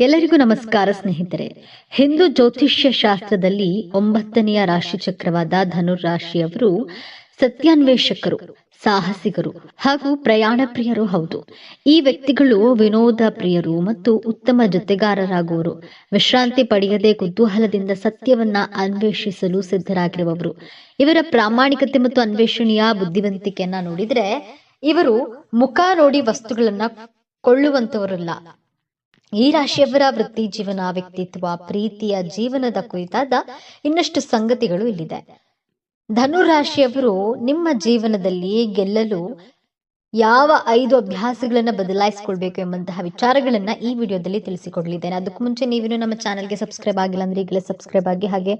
ಎಲ್ಲರಿಗೂ ನಮಸ್ಕಾರ ಸ್ನೇಹಿತರೆ. ಹಿಂದೂ ಜ್ಯೋತಿಷ್ಯ ಶಾಸ್ತ್ರದಲ್ಲಿ ಒಂಬತ್ತನೆಯ ರಾಶಿ ಚಕ್ರವಾದ ಧನುರ್ ರಾಶಿಯವರು ಸತ್ಯಾನ್ವೇಷಕರು, ಸಾಹಸಿಗರು ಹಾಗೂ ಪ್ರಯಾಣ ಪ್ರಿಯರು ಹೌದು. ಈ ವ್ಯಕ್ತಿಗಳು ವಿನೋದ ಪ್ರಿಯರು ಮತ್ತು ಉತ್ತಮ ಜೊತೆಗಾರರಾಗುವರು. ವಿಶ್ರಾಂತಿ ಪಡೆಯದೆ ಕುತೂಹಲದಿಂದ ಸತ್ಯವನ್ನ ಅನ್ವೇಷಿಸಲು ಸಿದ್ಧರಾಗಿರುವವರು. ಇವರ ಪ್ರಾಮಾಣಿಕತೆ ಮತ್ತು ಅನ್ವೇಷಣೆಯ ಬುದ್ಧಿವಂತಿಕೆಯನ್ನ ನೋಡಿದ್ರೆ ಇವರು ಮುಖ ನೋಡಿ ವಸ್ತುಗಳನ್ನ ಕೊಳ್ಳುವಂತವರಲ್ಲ. ಈ ರಾಶಿಯವರ ವೃತ್ತಿ ಜೀವನ, ವ್ಯಕ್ತಿತ್ವ, ಪ್ರೀತಿಯ ಜೀವನದ ಕುರಿತಾದ ಇನ್ನಷ್ಟು ಸಂಗತಿಗಳು ಇಲ್ಲಿದೆ. ಧನು ರಾಶಿಯವರು ನಿಮ್ಮ ಜೀವನದಲ್ಲಿ ಗೆಲ್ಲಲು ಯಾವ ಐದು ಅಭ್ಯಾಸಗಳನ್ನ ಬದಲಾಯಿಸಿಕೊಳ್ಬೇಕು ಎಂಬಂತಹ ವಿಚಾರಗಳನ್ನ ಈ ವಿಡಿಯೋದಲ್ಲಿ ತಿಳಿಸಿಕೊಡಲಿದ್ದೇನೆ. ಅದಕ್ಕೂ ಮುಂಚೆ ನೀವೇನು ನಮ್ಮ ಚಾನಲ್ಗೆ ಸಬ್ಸ್ಕ್ರೈಬ್ ಆಗಿಲ್ಲ ಅಂದ್ರೆ ಈಗಲೇ ಸಬ್ಸ್ಕ್ರೈಬ್ ಆಗಿ ಹಾಗೆ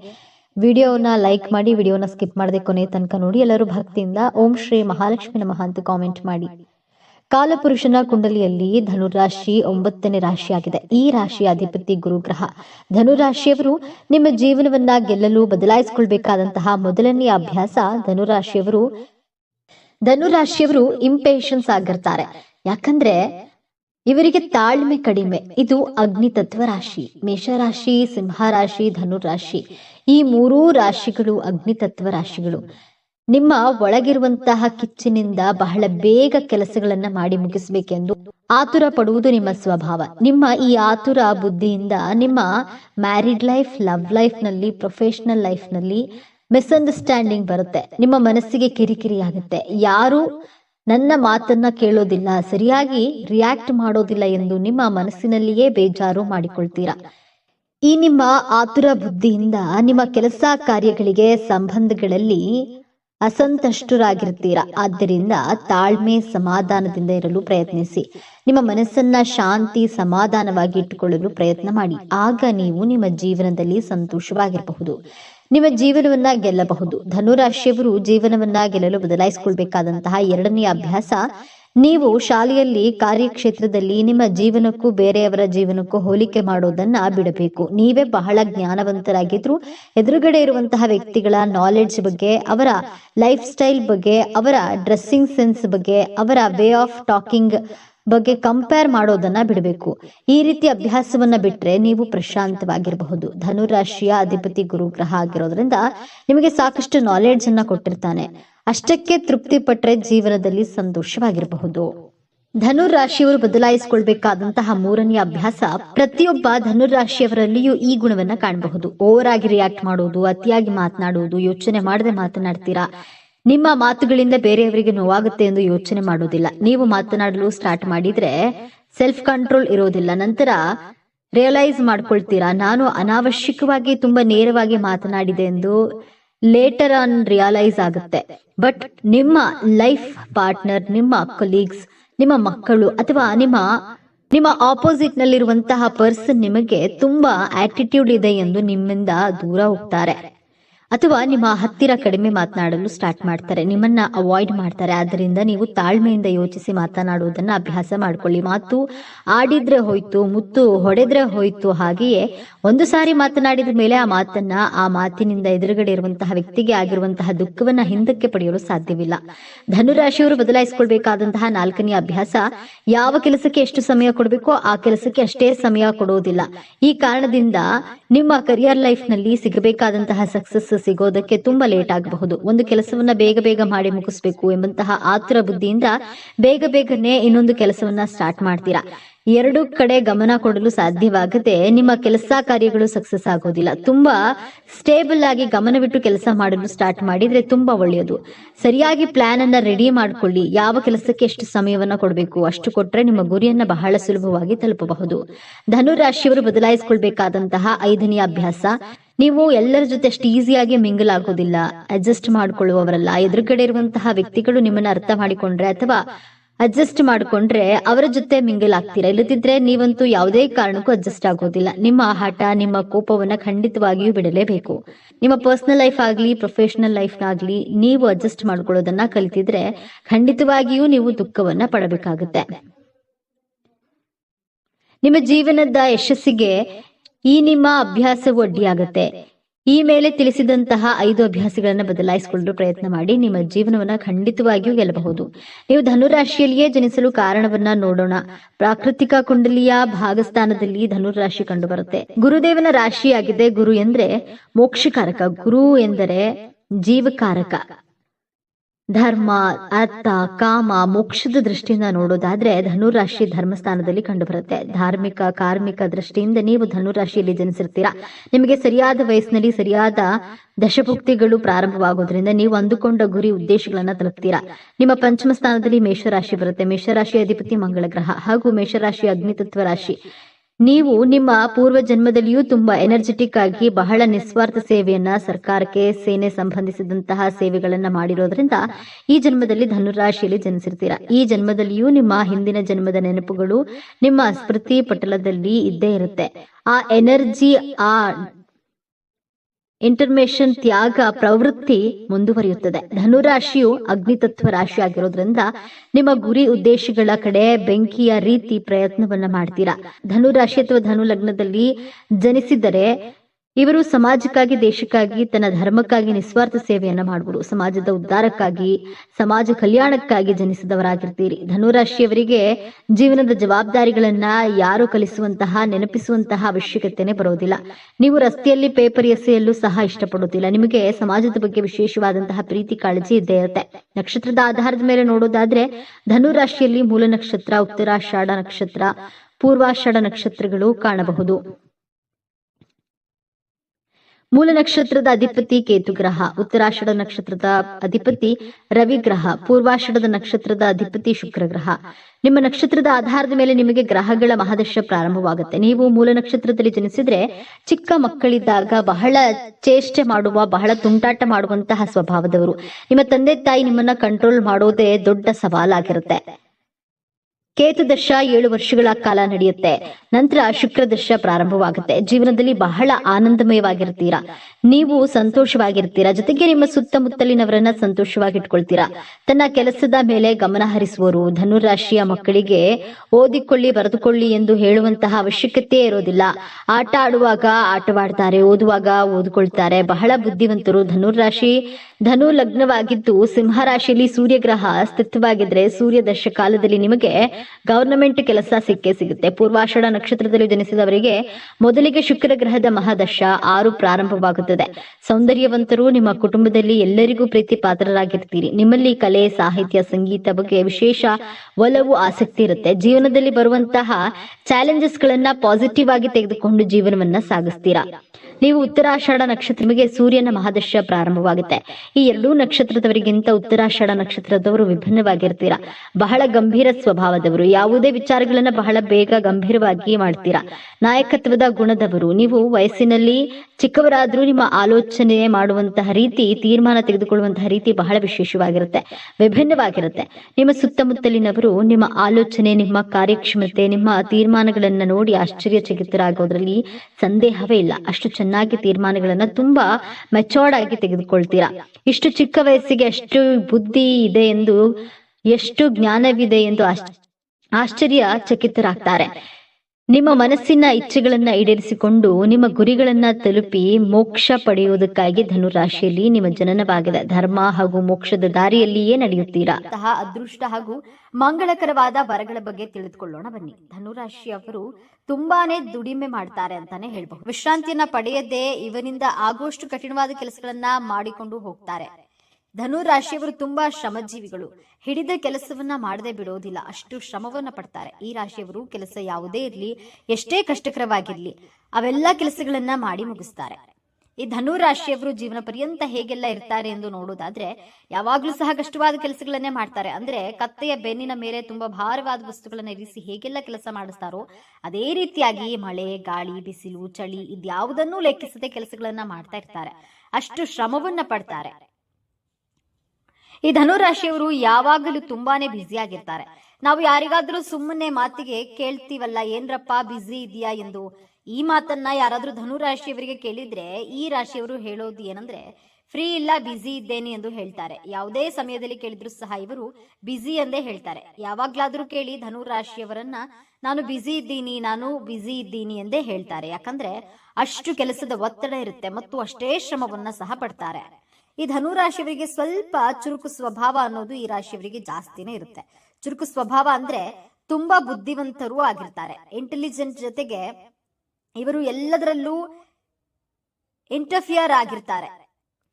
ವಿಡಿಯೋನ ಲೈಕ್ ಮಾಡಿ, ವಿಡಿಯೋನ ಸ್ಕಿಪ್ ಮಾಡದೆ ಕೊನೆ ತನಕ ನೋಡಿ ಎಲ್ಲರೂ ಭಕ್ತಿಯಿಂದ ಓಂ ಶ್ರೀ ಮಹಾಲಕ್ಷ್ಮಿ ನಮಃ ಅಂತ ಕಾಮೆಂಟ್ ಮಾಡಿ. ಕಾಲಪುರುಷನ ಕುಂಡಲಿಯಲ್ಲಿ ಧನುರಾಶಿ ಒಂಬತ್ತನೇ ರಾಶಿಯಾಗಿದೆ. ಈ ರಾಶಿಯ ಅಧಿಪತಿ ಗುರುಗ್ರಹ. ಧನುರಾಶಿಯವರು ನಿಮ್ಮ ಜೀವನವನ್ನ ಗೆಲ್ಲಲು ಬದಲಾಯಿಸಿಕೊಳ್ಬೇಕಾದಂತಹ ಮೊದಲನೆಯ ಅಭ್ಯಾಸ ಧನುರಾಶಿಯವರು. ಧನುರಾಶಿಯವರು ಇಂಪೇಷನ್ಸ್ ಆಗಿರ್ತಾರೆ. ಯಾಕಂದ್ರೆ ಇವರಿಗೆ ತಾಳ್ಮೆ ಕಡಿಮೆ. ಇದು ಅಗ್ನಿ ತತ್ವ ರಾಶಿ. ಮೇಷರಾಶಿ, ಸಿಂಹರಾಶಿ, ಧನುರಾಶಿ. ಈ ಮೂರೂ ರಾಶಿಗಳು ಅಗ್ನಿ ತತ್ವ ರಾಶಿಗಳು. ನಿಮ್ಮ ಒಳಗಿರುವಂತಹ ಕಿಚ್ಚಿನಿಂದ ಬಹಳ ಬೇಗ ಕೆಲಸಗಳನ್ನ ಮಾಡಿ ಮುಗಿಸಬೇಕೆಂದು ಆತುರ ಪಡುವುದು ನಿಮ್ಮ ಸ್ವಭಾವ. ನಿಮ್ಮ ಈ ಆತುರ ಬುದ್ಧಿಯಿಂದ ನಿಮ್ಮ ಮ್ಯಾರಿಡ್ ಲೈಫ್, ಲವ್ ಲೈಫ್ನಲ್ಲಿ ಪ್ರೊಫೆಷನಲ್ ಲೈಫ್ನಲ್ಲಿ ಮಿಸ್ಅಂಡರ್ಸ್ಟ್ಯಾಂಡಿಂಗ್ ಬರುತ್ತೆ. ನಿಮ್ಮ ಮನಸ್ಸಿಗೆ ಕಿರಿಕಿರಿ ಆಗುತ್ತೆ. ಯಾರು ನನ್ನ ಮಾತನ್ನ ಕೇಳೋದಿಲ್ಲ. ಸರಿಯಾಗಿ ರಿಯಾಕ್ಟ್ ಮಾಡೋದಿಲ್ಲ ಎಂದು ನಿಮ್ಮ ಮನಸ್ಸಿನಲ್ಲಿಯೇ ಬೇಜಾರು ಮಾಡಿಕೊಳ್ತೀರಾ? ಈ ನಿಮ್ಮ ಆತುರ ಬುದ್ಧಿಯಿಂದ ನಿಮ್ಮ ಕೆಲಸ ಕಾರ್ಯಗಳಿಗೆ, ಸಂಬಂಧಗಳಲ್ಲಿ ಅಸಂತಷ್ಟರಾಗಿರ್ತೀರಾ ಆದ್ದರಿಂದ ತಾಳ್ಮೆ ಸಮಾಧಾನದಿಂದ ಇರಲು ಪ್ರಯತ್ನಿಸಿ. ನಿಮ್ಮ ಮನಸ್ಸನ್ನ ಶಾಂತಿ ಸಮಾಧಾನವಾಗಿ ಇಟ್ಟುಕೊಳ್ಳಲು ಪ್ರಯತ್ನ ಮಾಡಿ. ಆಗ ನೀವು ನಿಮ್ಮ ಜೀವನದಲ್ಲಿ ಸಂತೋಷವಾಗಿರಬಹುದು. ನಿಮ್ಮ ಜೀವನವನ್ನ ಗೆಲ್ಲಬಹುದು. ಧನುರಾಶಿಯವರು ಜೀವನವನ್ನ ಗೆಲ್ಲಲು ಬದಲಾಯಿಸಿಕೊಳ್ಬೇಕಾದಂತಹ ಎರಡನೆಯ ಅಭ್ಯಾಸ ನೀವು ಶಾಲೆಯಲ್ಲಿ ಕಾರ್ಯಕ್ಷೇತ್ರದಲ್ಲಿ ನಿಮ್ಮ ಜೀವನಕ್ಕೂ ಬೇರೆಯವರ ಜೀವನಕ್ಕೂ ಹೋಲಿಕೆ ಮಾಡೋದನ್ನ ಬಿಡಬೇಕು. ನೀವೇ ಬಹಳ ಜ್ಞಾನವಂತರಾಗಿದ್ರು ಎದುರುಗಡೆ ಇರುವಂತಹ ವ್ಯಕ್ತಿಗಳ ನಾಲೆಡ್ಜ್ ಬಗ್ಗೆ, ಅವರ ಲೈಫ್ ಸ್ಟೈಲ್ ಬಗ್ಗೆ, ಅವರ ಡ್ರೆಸ್ಸಿಂಗ್ ಸೆನ್ಸ್ ಬಗ್ಗೆ, ಅವರ ವೇ ಆಫ್ ಟಾಕಿಂಗ್ ಬಗ್ಗೆ ಕಂಪೇರ್ ಮಾಡೋದನ್ನ ಬಿಡಬೇಕು. ಈ ರೀತಿ ಅಭ್ಯಾಸವನ್ನ ಬಿಟ್ರೆ ನೀವು ಪ್ರಶಾಂತವಾಗಿರಬಹುದು. ಧನುರಾಶಿಯ ಅಧಿಪತಿ ಗುರುಗ್ರಹ ಆಗಿರೋದ್ರಿಂದ ನಿಮಗೆ ಸಾಕಷ್ಟು ನಾಲೆಡ್ಜ್ ಅನ್ನ ಕೊಟ್ಟಿರ್ತಾನೆ. ಅಷ್ಟಕ್ಕೆ ತೃಪ್ತಿ ಪಟ್ಟರೆ ಜೀವನದಲ್ಲಿ ಸಂತೋಷವಾಗಿರಬಹುದು. ಧನುರಾಶಿಯವರು ಬದಲಾಯಿಸಿಕೊಳ್ಬೇಕಾದಂತಹ ಮೂರನೆಯ ಅಭ್ಯಾಸ, ಪ್ರತಿಯೊಬ್ಬ ಧನುರಾಶಿಯವರಲ್ಲಿಯೂ ಈ ಗುಣವನ್ನ ಕಾಣಬಹುದು. ಓವರ್ ಆಗಿ ರಿಯಾಕ್ಟ್ ಮಾಡುವುದು ಅತಿಯಾಗಿ ಮಾತನಾಡುವುದು ಯೋಚನೆ ಮಾಡದೆ ಮಾತನಾಡ್ತೀರಾ? ನಿಮ್ಮ ಮಾತುಗಳಿಂದ ಬೇರೆಯವರಿಗೆ ನೋವಾಗುತ್ತೆ ಎಂದು ಯೋಚನೆ ಮಾಡೋದಿಲ್ಲ. ನೀವು ಮಾತನಾಡಲು ಸ್ಟಾರ್ಟ್ ಮಾಡಿದ್ರೆ ಸೆಲ್ಫ್ ಕಂಟ್ರೋಲ್ ಇರೋದಿಲ್ಲ. ನಂತರ ರಿಯಲೈಸ್ ಮಾಡ್ಕೊಳ್ತೀರಾ? ನಾನು ಅನಾವಶ್ಯಕವಾಗಿ ತುಂಬಾ ನೇರವಾಗಿ ಮಾತನಾಡಿದೆ ಎಂದು ಲೇಟರ್ ಆನ್ ರಿಯಲೈಸ್ ಆಗುತ್ತೆ. ಬಟ್ ನಿಮ್ಮ ಲೈಫ್ ಪಾರ್ಟ್ನರ್ ನಿಮ್ಮ ಕೊಲೀಗ್ಸ್ ನಿಮ್ಮ ಮಕ್ಕಳು ಅಥವಾ ನಿಮ್ಮ ನಿಮ್ಮ ಆಪೋಸಿಟ್ ನಲ್ಲಿರುವಂತಹ ಪರ್ಸನ್ ನಿಮಗೆ ತುಂಬಾ ಆಟಿಟ್ಯೂಡ್ ಇದೆ ಎಂದು ನಿಮ್ಮಿಂದ ದೂರ ಹೋಗ್ತಾರೆ. ಅಥವಾ ನಿಮ್ಮ ಹತ್ತಿರ ಕಡಿಮೆ ಮಾತನಾಡಲು ಸ್ಟಾರ್ಟ್ ಮಾಡ್ತಾರೆ. ನಿಮ್ಮನ್ನ ಅವಾಯ್ಡ್ ಮಾಡ್ತಾರೆ. ಆದ್ದರಿಂದ ನೀವು ತಾಳ್ಮೆಯಿಂದ ಯೋಚಿಸಿ ಮಾತನಾಡುವುದನ್ನು ಅಭ್ಯಾಸ ಮಾಡಿಕೊಳ್ಳಿ. ಮಾತು ಆಡಿದ್ರೆ ಹೋಯ್ತು, ಮುತ್ತು ಹೊಡೆದ್ರೆ ಹೋಯ್ತು ಹಾಗೆಯೇ ಒಂದು ಸಾರಿ ಮಾತನಾಡಿದ ಮೇಲೆ ಆ ಮಾತನ್ನ, ಆ ಮಾತಿನಿಂದ ಎದುರುಗಡೆ ಇರುವಂತಹ ವ್ಯಕ್ತಿಗೆ ಆಗಿರುವಂತಹ ದುಃಖವನ್ನ ಹಿಂದಕ್ಕೆ ಪಡೆಯಲು ಸಾಧ್ಯವಿಲ್ಲ. ಧನುರಾಶಿಯವರು ಬದಲಾಯಿಸಿಕೊಳ್ಬೇಕಾದಂತಹ ನಾಲ್ಕನೇ ಅಭ್ಯಾಸ, ಯಾವ ಕೆಲಸಕ್ಕೆ ಎಷ್ಟು ಸಮಯ ಕೊಡಬೇಕೋ ಆ ಕೆಲಸಕ್ಕೆ ಅಷ್ಟೇ ಸಮಯ ಕೊಡುವುದಿಲ್ಲ ಈ ಕಾರಣದಿಂದ ನಿಮ್ಮ ಕರಿಯರ್ ಲೈಫ್ನಲ್ಲಿ ಸಿಗಬೇಕಾದಂತಹ ಸಕ್ಸಸ್ ಸಿಗೋದಕ್ಕೆ ತುಂಬಾ ಲೇಟ್ ಆಗಬಹುದು. ಒಂದು ಕೆಲಸವನ್ನ ಬೇಗ ಬೇಗ ಮಾಡಿ ಮುಗಿಸ್ಬೇಕು ಎಂಬಂತಹ ಆತುರ ಬುದ್ಧಿಯಿಂದ ಬೇಗ ಬೇಗನೆ ಇನ್ನೊಂದು ಕೆಲಸವನ್ನ ಸ್ಟಾರ್ಟ್ ಮಾಡ್ತೀರಾ. ಎರಡು ಕಡೆ ಗಮನ ಕೊಡಲು ಸಾಧ್ಯವಾಗದೆ ನಿಮ್ಮ ಕೆಲಸ ಕಾರ್ಯಗಳು ಸಕ್ಸಸ್ ಆಗೋದಿಲ್ಲ. ತುಂಬಾ ಸ್ಟೇಬಲ್ ಆಗಿ ಗಮನವಿಟ್ಟು ಕೆಲಸ ಮಾಡಲು ಸ್ಟಾರ್ಟ್ ಮಾಡಿದ್ರೆ ತುಂಬಾ ಒಳ್ಳೆಯದು. ಸರಿಯಾಗಿ ಪ್ಲಾನ್ ಅನ್ನ ರೆಡಿ ಮಾಡ್ಕೊಳ್ಳಿ. ಯಾವ ಕೆಲಸಕ್ಕೆ ಎಷ್ಟು ಸಮಯವನ್ನ ಕೊಡಬೇಕು? ಅಷ್ಟು ಕೊಟ್ರೆ ನಿಮ್ಮ ಗುರಿಯನ್ನ ಬಹಳ ಸುಲಭವಾಗಿ ತಲುಪಬಹುದು. ಧನುರಾಶಿಯವರು ಬದಲಾಯಿಸಿಕೊಳ್ಬೇಕಾದಂತಹ ಐದನೇ ಅಭ್ಯಾಸ. ನೀವು ಎಲ್ಲರ ಜೊತೆ ಅಷ್ಟು ಈಸಿಯಾಗಿ ಮಿಂಗಲ್ ಆಗೋದಿಲ್ಲ. ಅಡ್ಜಸ್ಟ್ ಮಾಡಿಕೊಳ್ಳುವವರಲ್ಲ. ಎದುರುಗಡೆ ಇರುವಂತಹ ವ್ಯಕ್ತಿಗಳು ನಿಮ್ಮನ್ನ ಅರ್ಥ ಮಾಡಿಕೊಂಡ್ರೆ ಅಥವಾ ಅಡ್ಜಸ್ಟ್ ಮಾಡ್ಕೊಂಡ್ರೆ ಅವರ ಜೊತೆ ಮಿಂಗಲ್ ಆಗ್ತೀರಾ? ಇಲ್ಲದಿದ್ರೆ ನೀವಂತೂ ಯಾವುದೇ ಕಾರಣಕ್ಕೂ ಅಡ್ಜಸ್ಟ್ ಆಗೋದಿಲ್ಲ. ನಿಮ್ಮ ಹಠ, ನಿಮ್ಮ ಕೋಪವನ್ನ ಖಂಡಿತವಾಗಿಯೂ ಬಿಡಲೇಬೇಕು. ನಿಮ್ಮ ಪರ್ಸನಲ್ ಲೈಫ್ ಆಗ್ಲಿ ಪ್ರೊಫೆಷನಲ್ ಲೈಫ್ ಆಗ್ಲಿ ನೀವು ಅಡ್ಜಸ್ಟ್ ಮಾಡ್ಕೊಳ್ಳೋದನ್ನ ಕಲಿತಿದ್ರೆ ಖಂಡಿತವಾಗಿಯೂ ನೀವು ದುಃಖವನ್ನ ಪಡಬೇಕಾಗುತ್ತೆ. ನಿಮ್ಮ ಜೀವನದ ಯಶಸ್ಸಿಗೆ ಈ ನಿಮ್ಮ ಅಭ್ಯಾಸವು ಅಡ್ಡಿಯಾಗತ್ತೆ. ಈ ಮೇಲೆ ತಿಳಿಸಿದಂತಹ ಐದು ಅಭ್ಯಾಸಗಳನ್ನು ಬದಲಾಯಿಸಿಕೊಳ್ಳಲು ಪ್ರಯತ್ನ ಮಾಡಿ ನಿಮ್ಮ ಜೀವನವನ್ನ ಖಂಡಿತವಾಗಿಯೂ ಗೆಲ್ಲಬಹುದು. ನೀವು ಧನುರಾಶಿಯಲ್ಲಿಯೇ ಜನಿಸಲು ಕಾರಣವನ್ನ ನೋಡೋಣ. ಪ್ರಾಕೃತಿಕ ಕುಂಡಲಿಯ ಭಾಗಸ್ಥಾನದಲ್ಲಿ ಧನುರಾಶಿ ಕಂಡು ಬರುತ್ತೆ ಗುರುದೇವನ ರಾಶಿಯಾಗಿದೆ ಗುರು ಎಂದ್ರೆ ಮೋಕ್ಷಕಾರಕ. ಗುರು ಎಂದರೆ ಜೀವಕಾರಕ. ಧರ್ಮ, ಅರ್ಥ, ಕಾಮ, ಮೋಕ್ಷದ ದೃಷ್ಟಿಯಿಂದ ನೋಡೋದಾದ್ರೆ ಧನುರಾಶಿ ಧರ್ಮಸ್ಥಾನದಲ್ಲಿ ಕಂಡುಬರುತ್ತೆ. ಧಾರ್ಮಿಕ, ಕಾರ್ಮಿಕ ದೃಷ್ಟಿಯಿಂದ ನೀವು ಧನುರಾಶಿಯಲ್ಲಿ ಜನಿಸಿರ್ತೀರಾ. ನಿಮಗೆ ಸರಿಯಾದ ವಯಸ್ಸಿನಲ್ಲಿ ಸರಿಯಾದ ದಶಭುಕ್ತಿಗಳು ಪ್ರಾರಂಭವಾಗೋದ್ರಿಂದ ನೀವು ಅಂದುಕೊಂಡ ಗುರಿ, ಉದ್ದೇಶಗಳನ್ನ ತಲುಪ್ತೀರಾ. ನಿಮ್ಮ ಪಂಚಮ ಸ್ಥಾನದಲ್ಲಿ ಮೇಷರಾಶಿ ಬರುತ್ತೆ. ಮೇಷರಾಶಿ ಅಧಿಪತಿ ಮಂಗಳ ಗ್ರಹ ಹಾಗೂ ಮೇಷರಾಶಿ ಅಗ್ನಿತತ್ವ ರಾಶಿ. ನೀವು ನಿಮ್ಮ ಪೂರ್ವ ಜನ್ಮದಲ್ಲಿಯೂ ತುಂಬಾ ಎನರ್ಜೆಟಿಕ್ ಆಗಿ ಬಹಳ ನಿಸ್ವಾರ್ಥ ಸೇವೆಯನ್ನ ಸರ್ಕಾರಕ್ಕೆ, ಸೇನೆ ಸಂಬಂಧಿಸಿದಂತಹ ಸೇವೆಗಳನ್ನ ಮಾಡಿರೋದ್ರಿಂದ ಈ ಜನ್ಮದಲ್ಲಿ ಧನುರಾಶಿಯಲ್ಲಿ ಜನಿಸಿರ್ತೀರಾ. ಈ ಜನ್ಮದಲ್ಲಿಯೂ ನಿಮ್ಮ ಹಿಂದಿನ ಜನ್ಮದ ನೆನಪುಗಳು ನಿಮ್ಮ ಸ್ಮೃತಿ ಪಟಲದಲ್ಲಿ ಇದ್ದೇ ಇರುತ್ತೆ. ಆ ಎನರ್ಜಿ ಆ ಇಂಟರ್ಮೇಷನ್ ತ್ಯಾಗ ಪ್ರವೃತ್ತಿ ಮುಂದುವರಿಯುತ್ತದೆ. ಧನುರಾಶಿಯು ಅಗ್ನಿತತ್ವ ರಾಶಿ ಆಗಿರೋದ್ರಿಂದ ನಿಮ್ಮ ಗುರಿ ಉದ್ದೇಶಗಳ ಕಡೆ ಬೆಂಕಿಯ ರೀತಿ ಪ್ರಯತ್ನವನ್ನ ಮಾಡ್ತೀರಾ. ಧನುರಾಶಿ ಅಥವಾ ಧನು ಲಗ್ನದಲ್ಲಿ ಜನಿಸಿದರೆ ಇವರು ಸಮಾಜಕ್ಕಾಗಿ, ದೇಶಕ್ಕಾಗಿ, ತನ್ನ ಧರ್ಮಕ್ಕಾಗಿ ನಿಸ್ವಾರ್ಥ ಸೇವೆಯನ್ನ ಮಾಡುವರು ಸಮಾಜದ ಉದ್ಧಾರಕ್ಕಾಗಿ, ಸಮಾಜ ಕಲ್ಯಾಣಕ್ಕಾಗಿ ಜನಿಸಿದವರಾಗಿರ್ತೀರಿ. ಧನುರಾಶಿಯವರಿಗೆ ಜೀವನದ ಜವಾಬ್ದಾರಿಗಳನ್ನ ಯಾರು ಕಲಿಸುವಂತಹ, ನೆನಪಿಸುವಂತಹ ಅವಶ್ಯಕತೆನೆ ಬರೋದಿಲ್ಲ. ನೀವು ರಸ್ತೆಯಲ್ಲಿ, ಪೇಪರ್ ಎಸೆಯಲ್ಲೂ ಸಹ ಇಷ್ಟಪಡುತ್ತಿಲ್ಲ. ನಿಮಗೆ ಸಮಾಜದ ಬಗ್ಗೆ ವಿಶೇಷವಾದಂತಹ ಪ್ರೀತಿ, ಕಾಳಜಿ ಇದ್ದೇ ಇರುತ್ತೆ. ನಕ್ಷತ್ರದ ಆಧಾರದ ಮೇಲೆ ನೋಡೋದಾದ್ರೆ, ಧನುರಾಶಿಯಲ್ಲಿ ಮೂಲ ನಕ್ಷತ್ರ, ಉತ್ತರಾಷಾಢ ನಕ್ಷತ್ರ, ಪೂರ್ವಾಷಾಢ ನಕ್ಷತ್ರಗಳು ಕಾಣಬಹುದು. ಮೂಲ ನಕ್ಷತ್ರದ ಅಧಿಪತಿ ಕೇತು ಗ್ರಹ, ಉತ್ತರಾಷಾಢ ನಕ್ಷತ್ರದ ಅಧಿಪತಿ ರವಿ ಗ್ರಹ, ಪೂರ್ವಾಷಾಢದ ನಕ್ಷತ್ರದ ಅಧಿಪತಿ ಶುಕ್ರ ಗ್ರಹ. ನಿಮ್ಮ ನಕ್ಷತ್ರದ ಆಧಾರದ ಮೇಲೆ ನಿಮಗೆ ಗ್ರಹಗಳ ಮಹಾದಶ ಪ್ರಾರಂಭವಾಗುತ್ತೆ. ನೀವು ಮೂಲ ನಕ್ಷತ್ರದಲ್ಲಿ ಜನಿಸಿದ್ರೆ ಚಿಕ್ಕ ಮಕ್ಕಳಿದ್ದಾಗ ಬಹಳ ಚೇಷ್ಟೆ ಮಾಡುವ, ಬಹಳ ತುಂಟಾಟ ಮಾಡುವಂತಹ ಸ್ವಭಾವದವರು. ನಿಮ್ಮ ತಂದೆ ತಾಯಿ ನಿಮ್ಮನ್ನ ಕಂಟ್ರೋಲ್ ಮಾಡೋದೇ ದೊಡ್ಡ ಸವಾಲಾಗಿರುತ್ತೆ. ಕೇತು ದಶ ಏಳು ವರ್ಷಗಳ ಕಾಲ ನಡೆಯುತ್ತೆ. ನಂತರ ಶುಕ್ರ ದಶ ಪ್ರಾರಂಭವಾಗುತ್ತೆ. ಜೀವನದಲ್ಲಿ ಬಹಳ ಆನಂದಮಯವಾಗಿರ್ತೀರಾ? ನೀವು ಸಂತೋಷವಾಗಿರ್ತೀರಾ? ಜೊತೆಗೆ ನಿಮ್ಮ ಸುತ್ತಮುತ್ತಲಿನವರನ್ನ ಸಂತೋಷವಾಗಿಟ್ಕೊಳ್ತೀರಾ? ತನ್ನ ಕೆಲಸದ ಮೇಲೆ ಗಮನ ಹರಿಸುವರು ಧನುರಾಶಿಯ ಮಕ್ಕಳಿಗೆ ಓದಿಕೊಳ್ಳಿ, ಬರೆದುಕೊಳ್ಳಿ ಎಂದು ಹೇಳುವಂತಹ ಅವಶ್ಯಕತೆ ಇರೋದಿಲ್ಲ. ಆಟ ಆಡುವಾಗ ಆಟವಾಡ್ತಾರೆ, ಓದುವಾಗ ಓದ್ಕೊಳ್ತಾರೆ. ಬಹಳ ಬುದ್ಧಿವಂತರು ಧನುರಾಶಿ ಧನು ಲಗ್ನವಾಗಿದ್ದು ಸಿಂಹರಾಶಿಯಲ್ಲಿ ಸೂರ್ಯಗ್ರಹ ಸೂರ್ಯ ದಶ ಕಾಲದಲ್ಲಿ ನಿಮಗೆ ಗವರ್ನಮೆಂಟ್ ಕೆಲಸ ಸಿಕ್ಕೇ ಸಿಗುತ್ತೆ. ಪೂರ್ವಾಷಾಢ ನಕ್ಷತ್ರದಲ್ಲಿ ಜನಿಸಿದವರಿಗೆ ಮೊದಲಿಗೆ ಶುಕ್ರ ಗ್ರಹದ ಮಹಾದಶ ಆರು ಪ್ರಾರಂಭವಾಗುತ್ತದೆ. ಸೌಂದರ್ಯವಂತರು ನಿಮ್ಮ ಕುಟುಂಬದಲ್ಲಿ ಎಲ್ಲರಿಗೂ ಪ್ರೀತಿ ಪಾತ್ರರಾಗಿರ್ತೀರಿ ನಿಮ್ಮಲ್ಲಿ ಕಲೆ, ಸಾಹಿತ್ಯ, ಸಂಗೀತ ಬಗ್ಗೆ ವಿಶೇಷ ಒಲವು, ಆಸಕ್ತಿ ಇರುತ್ತೆ. ಜೀವನದಲ್ಲಿ ಬರುವಂತಹ ಚಾಲೆಂಜಸ್ ಗಳನ್ನ ಪಾಸಿಟಿವ್ ಆಗಿ ತೆಗೆದುಕೊಂಡು ಜೀವನವನ್ನ ಸಾಗಿಸ್ತೀರಾ? ನೀವು ಉತ್ತರಾಷಾಢ ನಕ್ಷತ್ರಗೆ ಸೂರ್ಯನ ಮಹಾದಶ ಪ್ರಾರಂಭವಾಗುತ್ತೆ. ಈ ಎರಡೂ ನಕ್ಷತ್ರದವರಿಗಿಂತ ಉತ್ತರಾಷಾಢ ನಕ್ಷತ್ರದವರು ವಿಭಿನ್ನವಾಗಿರ್ತೀರಾ. ಬಹಳ ಗಂಭೀರ ಸ್ವಭಾವದವರು. ಯಾವುದೇ ವಿಚಾರಗಳನ್ನ ಬಹಳ ಬೇಗ ಗಂಭೀರವಾಗಿ ಮಾಡ್ತೀರಾ. ನಾಯಕತ್ವದ ಗುಣದವರು. ನೀವು ವಯಸ್ಸಿನಲ್ಲಿ ಚಿಕ್ಕವರಾದ್ರೂ ನಿಮ್ಮ ಆಲೋಚನೆ ಮಾಡುವಂತಹ ರೀತಿ, ತೀರ್ಮಾನ ತೆಗೆದುಕೊಳ್ಳುವಂತಹ ರೀತಿ ಬಹಳ ವಿಶೇಷವಾಗಿರುತ್ತೆ. ವಿಭಿನ್ನವಾಗಿರುತ್ತೆ. ನಿಮ್ಮ ಸುತ್ತಮುತ್ತಲಿನವರು ನಿಮ್ಮ ಆಲೋಚನೆ, ನಿಮ್ಮ ಕಾರ್ಯಕ್ಷಮತೆ, ನಿಮ್ಮ ತೀರ್ಮಾನಗಳನ್ನ ನೋಡಿ ಆಶ್ಚರ್ಯಚಕಿತರಾಗೋದ್ರಲ್ಲಿ ಸಂದೇಹವೇ ಇಲ್ಲ. ಅಷ್ಟು ತೀರ್ಮಾನಗಳನ್ನ ತುಂಬಾ ಮೆಚೋರ್ಡ್ ಆಗಿ ತೆಗೆದುಕೊಳ್ತೀರಾ. ಇಷ್ಟು ಚಿಕ್ಕ ವಯಸ್ಸಿಗೆ ಅಷ್ಟು ಬುದ್ಧಿ ಇದೆ ಎಂದು, ಎಷ್ಟು ಜ್ಞಾನವಿದೆ ಎಂದು ಆಶ್ಚ- ಆಶ್ಚರ್ಯ ಚಕಿತರಾಗ್ತಾರೆ ನಿಮ್ಮ ಮನಸ್ಸಿನ ಇಚ್ಛೆಗಳನ್ನ ಈಡೇರಿಸಿಕೊಂಡು ನಿಮ್ಮ ಗುರಿಗಳನ್ನ ತಲುಪಿ ಮೋಕ್ಷ ಪಡೆಯುವುದಕ್ಕಾಗಿ ಧನುರಾಶಿಯಲ್ಲಿ ನಿಮ್ಮ ಜನನವಾಗಿದೆ. ಧರ್ಮ ಹಾಗೂ ಮೋಕ್ಷದ ದಾರಿಯಲ್ಲಿಯೇ ನಡೆಯುತ್ತೀರಾ? ಅದೃಷ್ಟ ಹಾಗೂ ಮಂಗಳಕರವಾದ ವರಗಳ ಬಗ್ಗೆ ತಿಳಿದುಕೊಳ್ಳೋಣ ಬನ್ನಿ. ಧನುರಾಶಿಯವರು ತುಂಬಾನೇ ದುಡಿಮೆ ಮಾಡ್ತಾರೆ ಅಂತಾನೆ ಹೇಳ್ಬಹುದು. ವಿಶ್ರಾಂತಿಯನ್ನ ಪಡೆಯದೆ ಇವರಿಂದ ಆಗುವಷ್ಟು ಕಠಿಣವಾದ ಕೆಲಸಗಳನ್ನ ಮಾಡಿಕೊಂಡು ಹೋಗ್ತಾರೆ. ಧನು ರಾಶಿಯವರು ತುಂಬಾ ಶ್ರಮಜೀವಿಗಳು. ಹಿಡಿದ ಕೆಲಸವನ್ನ ಮಾಡದೆ ಬಿಡೋದಿಲ್ಲ. ಅಷ್ಟು ಶ್ರಮವನ್ನ ಪಡ್ತಾರೆ. ಈ ರಾಶಿಯವರು ಕೆಲಸ ಯಾವುದೇ ಇರಲಿ, ಎಷ್ಟೇ ಕಷ್ಟಕರವಾಗಿರ್ಲಿ, ಅವೆಲ್ಲ ಕೆಲಸಗಳನ್ನ ಮಾಡಿ ಮುಗಿಸ್ತಾರೆ. ಈ ಧನು ರಾಶಿಯವರು ಜೀವನ ಪರ್ಯಂತ ಹೇಗೆಲ್ಲ ಇರ್ತಾರೆ ಎಂದು ನೋಡೋದಾದ್ರೆ, ಯಾವಾಗ್ಲೂ ಸಹ ಕಷ್ಟವಾದ ಕೆಲಸಗಳನ್ನೇ ಮಾಡ್ತಾರೆ. ಅಂದ್ರೆ ಕತ್ತೆಯ ಬೆನ್ನಿನ ಮೇಲೆ ತುಂಬಾ ಭಾರವಾದ ವಸ್ತುಗಳನ್ನ ಇರಿಸಿ ಹೇಗೆಲ್ಲ ಕೆಲಸ ಮಾಡಿಸ್ತಾರೋ, ಅದೇ ರೀತಿಯಾಗಿ ಮಳೆ, ಗಾಳಿ, ಬಿಸಿಲು, ಚಳಿ ಇದ್ಯಾವುದನ್ನೂ ಲೆಕ್ಕಿಸದೆ ಕೆಲಸಗಳನ್ನ ಮಾಡ್ತಾ ಇರ್ತಾರೆ. ಅಷ್ಟು ಶ್ರಮವನ್ನ ಪಡ್ತಾರೆ. ಈ ಧನುರಾಶಿಯವರು ಯಾವಾಗಲೂ ತುಂಬಾನೇ ಬ್ಯುಸಿ ಆಗಿರ್ತಾರೆ. ನಾವು ಯಾರಿಗಾದ್ರೂ ಸುಮ್ಮನೆ ಮಾತಿಗೆ ಕೇಳ್ತೀವಲ್ಲ, ಏನ್ರಪ್ಪ ಬ್ಯುಸಿ ಇದೆಯಾ ಎಂದು. ಈ ಮಾತನ್ನ ಯಾರಾದ್ರೂ ಧನುರಾಶಿಯವರಿಗೆ ಕೇಳಿದ್ರೆ, ಈ ರಾಶಿಯವರು ಹೇಳೋದು ಏನಂದ್ರೆ, ಫ್ರೀ ಇಲ್ಲ ಬ್ಯುಸಿ ಇದ್ದೇನೆ ಎಂದು ಹೇಳ್ತಾರೆ. ಯಾವುದೇ ಸಮಯದಲ್ಲಿ ಕೇಳಿದ್ರು ಸಹ ಇವರು ಬ್ಯುಸಿ ಎಂದೇ ಹೇಳ್ತಾರೆ. ಯಾವಾಗ್ಲಾದ್ರೂ ಕೇಳಿ ಧನು ರಾಶಿಯವರನ್ನ ನಾನು ಬ್ಯುಸಿ ಇದ್ದೀನಿ, ನಾನು ಬ್ಯುಸಿ ಇದ್ದೀನಿ ಎಂದೇ ಹೇಳ್ತಾರೆ. ಯಾಕಂದ್ರೆ, ಅಷ್ಟು ಕೆಲಸದ ಒತ್ತಡ ಇರುತ್ತೆ ಮತ್ತು ಅಷ್ಟೇ ಶ್ರಮವನ್ನ ಸಹ ಪಡ್ತಾರೆ. ಈ ಧನು ರಾಶಿಯವರಿಗೆ ಸ್ವಲ್ಪ ಚುರುಕು ಸ್ವಭಾವ ಅನ್ನೋದು ಈ ರಾಶಿಯವರಿಗೆ ಜಾಸ್ತಿನೇ ಇರುತ್ತೆ. ಚುರುಕು ಸ್ವಭಾವ ಅಂದ್ರೆ ತುಂಬಾ ಬುದ್ಧಿವಂತರು ಆಗಿರ್ತಾರೆ. ಇಂಟೆಲಿಜೆಂಟ್ ಜೊತೆಗೆ ಇವರು ಎಲ್ಲದರಲ್ಲೂ ಇಂಟರ್ಫಿಯರ್ ಆಗಿರ್ತಾರೆ.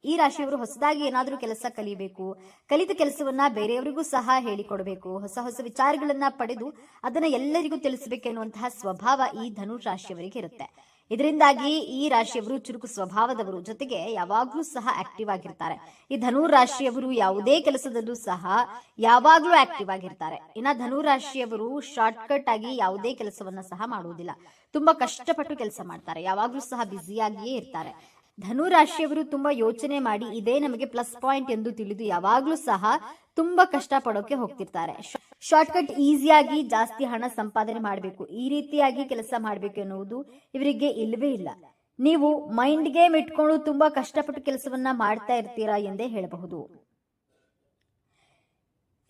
ಈ ರಾಶಿಯವರು ಹೊಸದಾಗಿ ಏನಾದರೂ ಕೆಲಸ ಕಲಿಬೇಕು, ಕಲಿತ ಕೆಲಸವನ್ನ ಬೇರೆಯವರಿಗೂ ಸಹ ಹೇಳಿಕೊಡಬೇಕು, ಹೊಸ ಹೊಸ ವಿಚಾರಗಳನ್ನ ಪಡೆದು ಅದನ್ನ ಎಲ್ಲರಿಗೂ ತಿಳಿಸಬೇಕೆನ್ನುವಂತಹ ಸ್ವಭಾವ ಈ ಧನು ರಾಶಿಯವರಿಗೆ ಇರುತ್ತೆ. ಇದರಿಂದಾಗಿ ಈ ರಾಶಿಯವರು ಚುರುಕು ಸ್ವಭಾವದವರು. ಜೊತೆಗೆ ಯಾವಾಗ್ಲೂ ಸಹ ಆಕ್ಟಿವ್ ಆಗಿರ್ತಾರೆ. ಈ ಧನು ರಾಶಿಯವರು ಯಾವುದೇ ಕೆಲಸದಲ್ಲೂ ಸಹ ಯಾವಾಗ್ಲೂ ಆಕ್ಟಿವ್ ಆಗಿರ್ತಾರೆ. ಇನ್ನ ಧನು ರಾಶಿಯವರು ಶಾರ್ಟ್ ಕಟ್ ಆಗಿ ಯಾವುದೇ ಕೆಲಸವನ್ನ ಸಹ ಮಾಡುವುದಿಲ್ಲ. ತುಂಬಾ ಕಷ್ಟಪಟ್ಟು ಕೆಲಸ ಮಾಡ್ತಾರೆ. ಯಾವಾಗ್ಲೂ ಸಹ ಬ್ಯುಸಿಯಾಗಿಯೇ ಇರ್ತಾರೆ. ಧನು ರಾಶಿಯವರು ತುಂಬಾ ಯೋಚನೆ ಮಾಡಿ ಇದೇ ನಮಗೆ ಪ್ಲಸ್ ಪಾಯಿಂಟ್ ಎಂದು ತಿಳಿದು ಯಾವಾಗ್ಲೂ ಸಹ ತುಂಬಾ ಕಷ್ಟ ಪಡೋಕೆ ಹೋಗ್ತಿರ್ತಾರೆ. ಶಾರ್ಟ್ ಕಟ್ ಈಸಿಯಾಗಿ ಜಾಸ್ತಿ ಹಣ ಸಂಪಾದನೆ ಮಾಡಬೇಕು. ಈ ರೀತಿಯಾಗಿ ಕೆಲಸ ಮಾಡಬೇಕು ಎನ್ನುವುದು ಇವರಿಗೆ ಇಲ್ಲವೇ ಇಲ್ಲ. ನೀವು ಮೈಂಡ್ ಗೇಮ್ ಇಟ್ಕೊಂಡು ತುಂಬಾ ಕಷ್ಟಪಟ್ಟು ಕೆಲಸವನ್ನ ಮಾಡ್ತಾ ಇರ್ತೀರಾ ಎಂದೇ ಹೇಳಬಹುದು.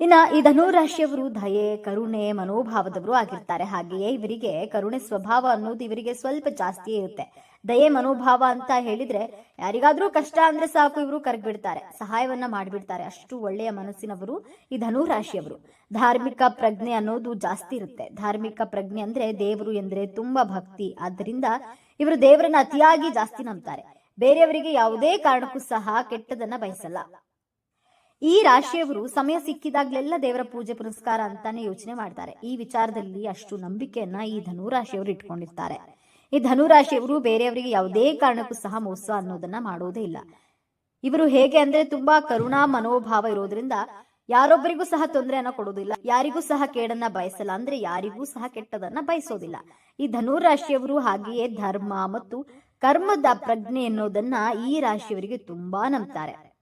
ಇನ್ನ ಈ ಧನು ರಾಶಿಯವರು ದಯೆ, ಕರುಣೆ, ಮನೋಭಾವದವರು ಆಗಿರ್ತಾರೆ. ಹಾಗೆಯೇ ಇವರಿಗೆ ಕರುಣೆ ಸ್ವಭಾವ ಅನ್ನೋದು ಇವರಿಗೆ ಸ್ವಲ್ಪ ಜಾಸ್ತಿ ಇರುತ್ತೆ. ದಯೆ ಮನೋಭಾವ ಅಂತ ಹೇಳಿದ್ರೆ ಯಾರಿಗಾದ್ರೂ ಕಷ್ಟ ಅಂದ್ರೆ ಸಾಕು ಇವರು ಕರ್ಗ್ಬಿಡ್ತಾರೆ, ಸಹಾಯವನ್ನ ಮಾಡಿಬಿಡ್ತಾರೆ. ಅಷ್ಟು ಒಳ್ಳೆಯ ಮನಸ್ಸಿನವರು ಈ ಧನು ರಾಶಿಯವರು ಧಾರ್ಮಿಕ ಪ್ರಜ್ಞೆ ಅನ್ನೋದು ಜಾಸ್ತಿ ಇರುತ್ತೆ. ಧಾರ್ಮಿಕ ಪ್ರಜ್ಞೆ ಅಂದ್ರೆ ದೇವರು ಎಂದ್ರೆ ತುಂಬಾ ಭಕ್ತಿ. ಆದ್ದರಿಂದ ಇವರು ದೇವರನ್ನ ಅತಿಯಾಗಿ ಜಾಸ್ತಿ ನಂಬ್ತಾರೆ. ಬೇರೆಯವರಿಗೆ ಯಾವುದೇ ಕಾರಣಕ್ಕೂ ಸಹ ಕೆಟ್ಟದನ್ನ ಬಯಸಲ್ಲ. ಈ ರಾಶಿಯವರು ಸಮಯ ಸಿಕ್ಕಿದಾಗ್ಲೆಲ್ಲ ದೇವರ ಪೂಜೆ ಪುರಸ್ಕಾರ ಅಂತಾನೆ ಯೋಚನೆ ಮಾಡ್ತಾರೆ. ಈ ವಿಚಾರದಲ್ಲಿ ಅಷ್ಟು ನಂಬಿಕೆಯನ್ನ ಈ ಧನು ರಾಶಿಯವರು ಇಟ್ಕೊಂಡಿರ್ತಾರೆ. ಈ ಧನುರಾಶಿಯವರು ಬೇರೆಯವರಿಗೆ ಯಾವುದೇ ಕಾರಣಕ್ಕೂ ಸಹ ಮೋಸ ಅನ್ನೋದನ್ನ ಮಾಡೋದೇ ಇಲ್ಲ. ಇವರು ಹೇಗೆ ಅಂದ್ರೆ ತುಂಬಾ ಕರುಣಾ ಮನೋಭಾವ ಇರೋದ್ರಿಂದ ಯಾರೊಬ್ಬರಿಗೂ ಸಹ ತೊಂದರೆಯನ್ನ ಕೊಡೋದಿಲ್ಲ. ಯಾರಿಗೂ ಸಹ ಕೇಡನ್ನ ಬಯಸಲ್ಲ ಅಂದ್ರೆ ಯಾರಿಗೂ ಸಹ ಕೆಟ್ಟದನ್ನ ಬಯಸೋದಿಲ್ಲ. ಈ ಧನುರಾಶಿಯವರು ಹಾಗೆಯೇ ಧರ್ಮ ಮತ್ತು ಕರ್ಮದ ಪ್ರಜ್ಞೆ ಎನ್ನುವುದನ್ನ ಈ ರಾಶಿಯವರಿಗೆ ತುಂಬಾ ನಂಬ್ತಾರೆ.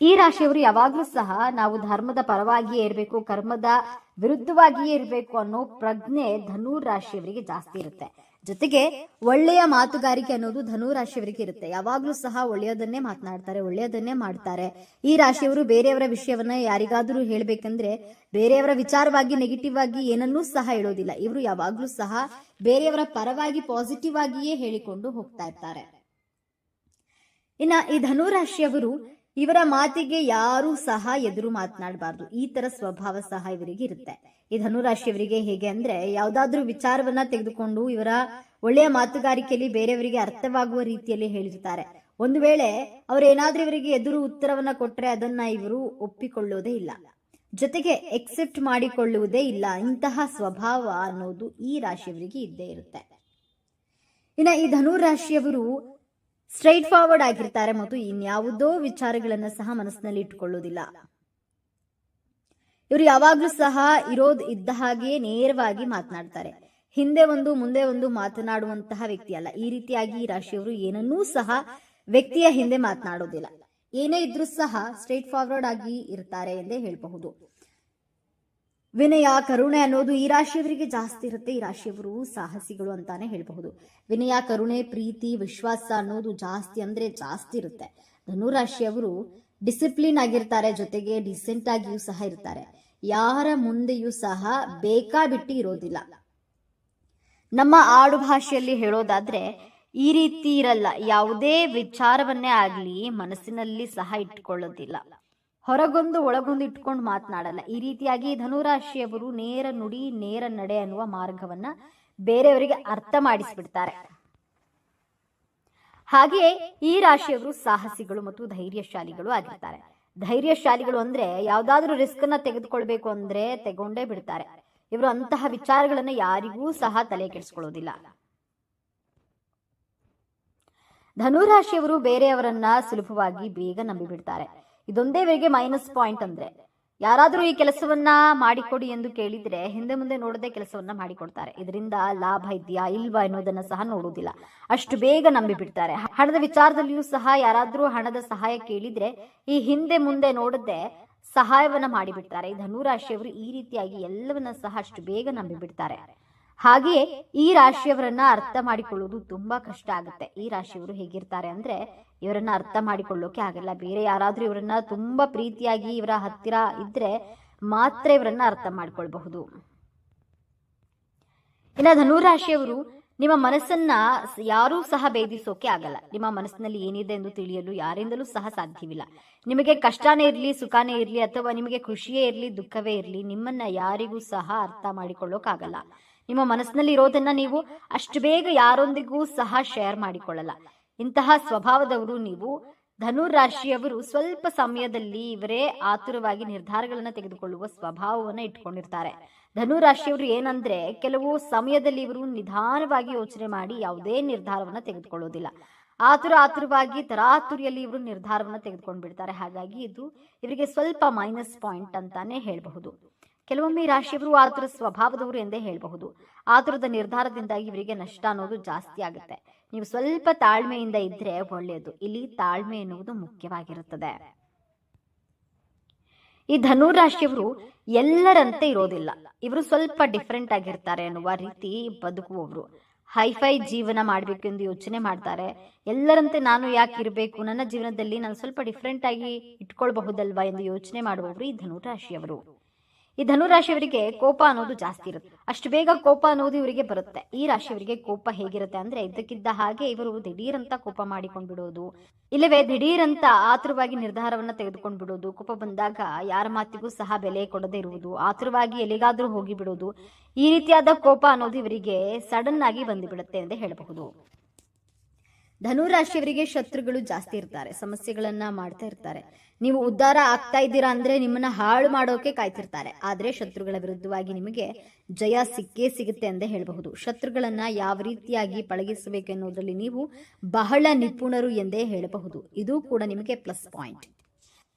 ಈ ರಾಶಿಯವರು ಯಾವಾಗ್ಲೂ ಸಹ ನಾವು ಧರ್ಮದ ಪರವಾಗಿಯೇ ಇರಬೇಕು, ಕರ್ಮದ ವಿರುದ್ಧವಾಗಿಯೇ ಇರಬೇಕು ಅನ್ನೋ ಪ್ರಜ್ಞೆ ಧನು ರಾಶಿಯವರಿಗೆ ಜಾಸ್ತಿ ಇರುತ್ತೆ. ಜೊತೆಗೆ ಒಳ್ಳೆಯ ಮಾತುಗಾರಿಕೆ ಅನ್ನೋದು ಧನು ರಾಶಿಯವರಿಗೆ ಇರುತ್ತೆ. ಯಾವಾಗ್ಲೂ ಸಹ ಒಳ್ಳೆಯದನ್ನೇ ಮಾತನಾಡ್ತಾರೆ, ಒಳ್ಳೆಯದನ್ನೇ ಮಾಡ್ತಾರೆ. ಈ ರಾಶಿಯವರು ಬೇರೆಯವರ ವಿಷಯವನ್ನ ಯಾರಿಗಾದ್ರೂ ಹೇಳ್ಬೇಕಂದ್ರೆ ಬೇರೆಯವರ ವಿಚಾರವಾಗಿ ನೆಗೆಟಿವ್ ಆಗಿ ಏನನ್ನೂ ಸಹ ಹೇಳೋದಿಲ್ಲ. ಇವರು ಯಾವಾಗ್ಲೂ ಸಹ ಬೇರೆಯವರ ಪರವಾಗಿ ಪಾಸಿಟಿವ್ ಆಗಿಯೇ ಹೇಳಿಕೊಂಡು ಹೋಗ್ತಾ ಇರ್ತಾರೆ. ಇನ್ನ ಈ ಧನು ರಾಶಿಯವರು ಇವರ ಮಾತಿಗೆ ಯಾರೂ ಸಹ ಎದುರು ಮಾತನಾಡಬಾರ್ದು. ಈ ತರ ಸ್ವಭಾವ ಸಹ ಇವರಿಗೆ ಇರುತ್ತೆ. ಈ ಧನುರಾಶಿಯವರಿಗೆ ಹೇಗೆ ಅಂದ್ರೆ ಯಾವ್ದಾದ್ರೂ ವಿಚಾರವನ್ನ ತೆಗೆದುಕೊಂಡು ಇವರ ಒಳ್ಳೆಯ ಮಾತುಗಾರಿಕೆಯಲ್ಲಿ ಬೇರೆಯವರಿಗೆ ಅರ್ಥವಾಗುವ ರೀತಿಯಲ್ಲಿ ಹೇಳಿರ್ತಾರೆ ಒಂದು ವೇಳೆ ಅವರೇನಾದ್ರೂ ಇವರಿಗೆ ಎದುರು ಉತ್ತರವನ್ನ ಕೊಟ್ಟರೆ ಅದನ್ನ ಇವರು ಒಪ್ಪಿಕೊಳ್ಳೋದೇ ಇಲ್ಲ. ಜೊತೆಗೆ ಎಕ್ಸೆಪ್ಟ್ ಮಾಡಿಕೊಳ್ಳುವುದೇ ಇಲ್ಲ. ಇಂತಹ ಸ್ವಭಾವ ಅನ್ನೋದು ಈ ರಾಶಿಯವರಿಗೆ ಇದ್ದೇ ಇರುತ್ತೆ. ಇನ್ನ ಈ ಧನು ರಾಶಿಯವರು ಸ್ಟ್ರೈಟ್ ಫಾರ್ವರ್ಡ್ ಆಗಿರ್ತಾರೆ ಮತ್ತು ಇನ್ಯಾವುದೋ ವಿಚಾರಗಳನ್ನ ಸಹ ಮನಸ್ಸಿನಲ್ಲಿ ಇಟ್ಟುಕೊಳ್ಳೋದಿಲ್ಲ. ಇವರು ಯಾವಾಗ್ಲೂ ಸಹ ಇರೋದ್ ಇದ್ದ ಹಾಗೆಯೇ ನೇರವಾಗಿ ಮಾತನಾಡ್ತಾರೆ. ಹಿಂದೆ ಒಂದು, ಮುಂದೆ ಒಂದು ಮಾತನಾಡುವಂತಹ ವ್ಯಕ್ತಿ ಅಲ್ಲ. ಈ ರೀತಿಯಾಗಿ ಈ ರಾಶಿಯವರು ಏನನ್ನೂ ಸಹ ವ್ಯಕ್ತಿಯ ಹಿಂದೆ ಮಾತನಾಡೋದಿಲ್ಲ. ಏನೇ ಇದ್ರೂ ಸಹ ಸ್ಟ್ರೇಟ್ ಫಾರ್ವರ್ಡ್ ಆಗಿ ಇರ್ತಾರೆ ಎಂದೇ ಹೇಳಬಹುದು. ವಿನಯ, ಕರುಣೆ ಅನ್ನೋದು ಈ ರಾಶಿಯವರಿಗೆ ಜಾಸ್ತಿ ಇರುತ್ತೆ. ಈ ರಾಶಿಯವರು ಸಾಹಸಿಗಳು ಅಂತಾನೆ ಹೇಳಬಹುದು. ವಿನಯ, ಕರುಣೆ, ಪ್ರೀತಿ, ವಿಶ್ವಾಸ ಅನ್ನೋದು ಜಾಸ್ತಿ ಅಂದ್ರೆ ಜಾಸ್ತಿ ಇರುತ್ತೆ. ಧನುರಾಶಿಯವರು ಡಿಸಿಪ್ಲಿನ್ ಆಗಿರ್ತಾರೆ, ಜೊತೆಗೆ ಡಿಸೆಂಟ್ ಆಗಿಯೂ ಸಹ ಇರ್ತಾರೆ. ಯಾರ ಮುಂದೆಯೂ ಸಹ ಬೇಕಾಬಿಟ್ಟಿ ಇರೋದಿಲ್ಲ ನಮ್ಮ ಆಡು ಭಾಷೆಯಲ್ಲಿ ಹೇಳೋದಾದ್ರೆ, ಈ ರೀತಿ ಇರಲ್ಲ. ಯಾವುದೇ ವಿಚಾರವನ್ನೇ ಆಗ್ಲಿ ಮನಸ್ಸಿನಲ್ಲಿ ಸಹ ಇಟ್ಕೊಳ್ಳೋದಿಲ್ಲ. ಹೊರಗೊಂದು ಒಳಗೊಂದು ಇಟ್ಕೊಂಡು ಮಾತನಾಡಲ್ಲ. ಈ ರೀತಿಯಾಗಿ ಧನುರಾಶಿಯವರು ನೇರ ನುಡಿ, ನೇರ ನಡೆ ಅನ್ನುವ ಮಾರ್ಗವನ್ನ ಬೇರೆಯವರಿಗೆ ಅರ್ಥ ಮಾಡಿಸ್ಬಿಡ್ತಾರೆ. ಹಾಗೆಯೇ ಈ ರಾಶಿಯವರು ಸಾಹಸಿಗಳು ಮತ್ತು ಧೈರ್ಯಶಾಲಿಗಳು ಆಗಿರ್ತಾರೆ. ಧೈರ್ಯಶಾಲಿಗಳು ಅಂದ್ರೆ ಯಾವ್ದಾದ್ರೂ ರಿಸ್ಕ್ ಅನ್ನ ತೆಗೆದುಕೊಳ್ಬೇಕು ಅಂದ್ರೆ ತಗೊಂಡೇ ಬಿಡ್ತಾರೆ. ಇವರು ಅಂತಹ ವಿಚಾರಗಳನ್ನ ಯಾರಿಗೂ ಸಹ ತಲೆ ಕೆಡಿಸ್ಕೊಳ್ಳೋದಿಲ್ಲ. ಧನುರಾಶಿಯವರು ಬೇರೆಯವರನ್ನ ಸುಲಭವಾಗಿ ಬೇಗ ನಂಬಿಬಿಡ್ತಾರೆ. ಇದೊಂದೇ ಇವರಿಗೆ ಮೈನಸ್ ಪಾಯಿಂಟ್ ಅಂದ್ರೆ. ಯಾರಾದರೂ ಈ ಕೆಲಸವನ್ನ ಮಾಡಿಕೊಡಿ ಎಂದು ಕೇಳಿದ್ರೆ ಹಿಂದೆ ಮುಂದೆ ನೋಡದೆ ಕೆಲಸವನ್ನ ಮಾಡಿಕೊಡ್ತಾರೆ. ಇದರಿಂದ ಲಾಭ ಇದೆಯಾ ಇಲ್ವಾ ಎನ್ನುವುದನ್ನ ಸಹ ನೋಡುವುದಿಲ್ಲ. ಅಷ್ಟು ಬೇಗ ನಂಬಿ ಬಿಡ್ತಾರೆ ಹಣದ ವಿಚಾರದಲ್ಲಿಯೂ ಸಹ ಯಾರಾದರೂ ಹಣದ ಸಹಾಯ ಕೇಳಿದ್ರೆ ಈ ಹಿಂದೆ ಮುಂದೆ ನೋಡದೆ ಸಹಾಯವನ್ನ ಮಾಡಿಬಿಡ್ತಾರೆ. ಧನುರಾಶಿಯವರು ಈ ರೀತಿಯಾಗಿ ಎಲ್ಲವನ್ನ ಸಹ ಅಷ್ಟು ಬೇಗ ನಂಬಿ ಬಿಡ್ತಾರೆ ಹಾಗೆಯೇ ಈ ರಾಶಿಯವರನ್ನ ಅರ್ಥ ಮಾಡಿಕೊಳ್ಳೋದು ತುಂಬಾ ಕಷ್ಟ ಆಗುತ್ತೆ. ಈ ರಾಶಿಯವರು ಹೇಗಿರ್ತಾರೆ ಅಂದ್ರೆ ಇವರನ್ನ ಅರ್ಥ ಮಾಡಿಕೊಳ್ಳೋಕೆ ಆಗಲ್ಲ. ಬೇರೆ ಯಾರಾದ್ರೂ ಇವರನ್ನ ತುಂಬಾ ಪ್ರೀತಿಯಾಗಿ ಇವರ ಹತ್ತಿರ ಇದ್ರೆ ಮಾತ್ರ ಇವರನ್ನ ಅರ್ಥ ಮಾಡ್ಕೊಳ್ಬಹುದು. ಇನ್ನ ಧನುರಾಶಿಯವರು ನಿಮ್ಮ ಮನಸ್ಸನ್ನ ಯಾರು ಸಹ ಭೇದಿಸೋಕೆ ಆಗಲ್ಲ. ನಿಮ್ಮ ಮನಸ್ಸಿನಲ್ಲಿ ಏನಿದೆ ಎಂದು ತಿಳಿಯಲು ಯಾರಿಂದಲೂ ಸಹ ಸಾಧ್ಯವಿಲ್ಲ. ನಿಮಗೆ ಕಷ್ಟನೇ ಇರಲಿ, ಸುಖನೇ ಇರಲಿ ಅಥವಾ ನಿಮಗೆ ಖುಷಿಯೇ ಇರಲಿ, ದುಃಖವೇ ಇರಲಿ, ನಿಮ್ಮನ್ನ ಯಾರಿಗೂ ಸಹ ಅರ್ಥ ಮಾಡಿಕೊಳ್ಳೋಕ್ಕಾಗಲ್ಲ ನಿಮ್ಮ ಮನಸ್ಸಿನಲ್ಲಿ ಇರೋದನ್ನ ನೀವು ಅಷ್ಟು ಬೇಗ ಯಾರೊಂದಿಗೂ ಸಹ ಶೇರ್ ಮಾಡಿಕೊಳ್ಳಲ್ಲ. ಇಂತಹ ಸ್ವಭಾವದವರು ನೀವು. ಧನುರಾಶಿಯವರು ಸ್ವಲ್ಪ ಸಮಯದಲ್ಲಿ ಇವರೇ ಆತುರವಾಗಿ ನಿರ್ಧಾರಗಳನ್ನ ತೆಗೆದುಕೊಳ್ಳುವ ಸ್ವಭಾವವನ್ನು ಇಟ್ಕೊಂಡಿರ್ತಾರೆ. ಧನು ರಾಶಿಯವರು ಏನಂದ್ರೆ ಕೆಲವು ಸಮಯದಲ್ಲಿ ಇವರು ನಿಧಾನವಾಗಿ ಯೋಚನೆ ಮಾಡಿ ಯಾವುದೇ ನಿರ್ಧಾರವನ್ನ ತೆಗೆದುಕೊಳ್ಳೋದಿಲ್ಲ. ಆತುರ ಆತುರವಾಗಿ ತರಾತುರಿಯಲ್ಲಿ ಇವರು ನಿರ್ಧಾರವನ್ನ ತೆಗೆದುಕೊಂಡು ಬಿಡ್ತಾರೆ ಹಾಗಾಗಿ ಇದು ಇವರಿಗೆ ಸ್ವಲ್ಪ ಮೈನಸ್ ಪಾಯಿಂಟ್ ಅಂತಾನೆ ಹೇಳಬಹುದು. ಕೆಲವೊಮ್ಮೆ ರಾಶಿಯವರು ಆತುರ ಸ್ವಭಾವದವರು ಎಂದೇ ಹೇಳಬಹುದು. ಆತುರದ ನಿರ್ಧಾರದಿಂದಾಗಿ ಇವರಿಗೆ ನಷ್ಟ ಅನ್ನೋದು ಜಾಸ್ತಿ ಆಗುತ್ತೆ. ನೀವು ಸ್ವಲ್ಪ ತಾಳ್ಮೆಯಿಂದ ಇದ್ರೆ ಒಳ್ಳೆಯದು ಇಲ್ಲಿ ತಾಳ್ಮೆ ಎನ್ನುವುದು ಮುಖ್ಯವಾಗಿರುತ್ತದೆ. ಈ ಧನು ರಾಶಿಯವರು ಎಲ್ಲರಂತೆ ಇರೋದಿಲ್ಲ. ಇವರು ಸ್ವಲ್ಪ ಡಿಫ್ರೆಂಟ್ ಆಗಿರ್ತಾರೆ ಅನ್ನುವ ರೀತಿ ಬದುಕುವವರು. ಹೈಫೈ ಜೀವನ ಮಾಡಬೇಕೆಂದು ಯೋಚನೆ ಮಾಡ್ತಾರೆ. ಎಲ್ಲರಂತೆ ನಾನು ಯಾಕೆ ಇರಬೇಕು? ನನ್ನ ಜೀವನದಲ್ಲಿ ನಾನು ಸ್ವಲ್ಪ ಡಿಫ್ರೆಂಟ್ ಆಗಿ ಇಟ್ಕೊಳ್ಬಹುದಲ್ವಾ ಎಂದು ಯೋಚನೆ ಮಾಡುವವರು ಈ ಧನು ರಾಶಿಯವರು. ಈ ಧನು ರಾಶಿಯವರಿಗೆ ಕೋಪ ಅನ್ನೋದು ಜಾಸ್ತಿ ಇರುತ್ತೆ. ಅಷ್ಟು ಬೇಗ ಕೋಪ ಅನ್ನೋದು ಇವರಿಗೆ ಬರುತ್ತೆ. ಈ ರಾಶಿಯವರಿಗೆ ಕೋಪ ಹೇಗಿರುತ್ತೆ ಅಂದ್ರೆ ಇದ್ದಕ್ಕಿದ್ದ ಹಾಗೆ ಇವರು ದಿಢೀರಂತ ಕೋಪ ಮಾಡಿಕೊಂಡು ಬಿಡೋದು ಇಲ್ಲವೇ ದಿಢೀರಂತ ಆತುರವಾಗಿ ನಿರ್ಧಾರವನ್ನ ತೆಗೆದುಕೊಂಡು ಬಿಡೋದು ಕೋಪ ಬಂದಾಗ ಯಾರ ಮಾತಿಗೂ ಸಹ ಬೆಲೆ ಕೊಡದೇ ಇರುವುದು. ಆತುರವಾಗಿ ಎಲ್ಲಿಗಾದ್ರೂ ಹೋಗಿ ಬಿಡೋದು ಈ ರೀತಿಯಾದ ಕೋಪ ಅನ್ನೋದು ಇವರಿಗೆ ಸಡನ್ ಆಗಿ ಬಂದುಬಿಡುತ್ತೆ ಎಂದು ಹೇಳಬಹುದು. ಧನು ರಾಶಿಯವರಿಗೆ ಶತ್ರುಗಳು ಜಾಸ್ತಿ ಇರ್ತಾರೆ, ಸಮಸ್ಯೆಗಳನ್ನ ಮಾಡ್ತಾ ಇರ್ತಾರೆ. ನೀವು ಉದ್ಧಾರ ಆಗ್ತಾ ಇದ್ದೀರಾ ಅಂದ್ರೆ ನಿಮ್ಮನ್ನ ಹಾಳು ಮಾಡೋಕೆ ಕಾಯ್ತಿರ್ತಾರೆ. ಆದ್ರೆ ಶತ್ರುಗಳ ವಿರುದ್ಧವಾಗಿ ನಿಮಗೆ ಜಯ ಸಿಕ್ಕೇ ಸಿಗುತ್ತೆ ಎಂದೇ ಹೇಳಬಹುದು. ಶತ್ರುಗಳನ್ನ ಯಾವ ರೀತಿಯಾಗಿ ಪಳಗಿಸಬೇಕು ಎನ್ನುವುದರಲ್ಲಿ ನೀವು ಬಹಳ ನಿಪುಣರು ಎಂದೇ ಹೇಳಬಹುದು. ಇದು ಕೂಡ ನಿಮಗೆ ಪ್ಲಸ್ ಪಾಯಿಂಟ್.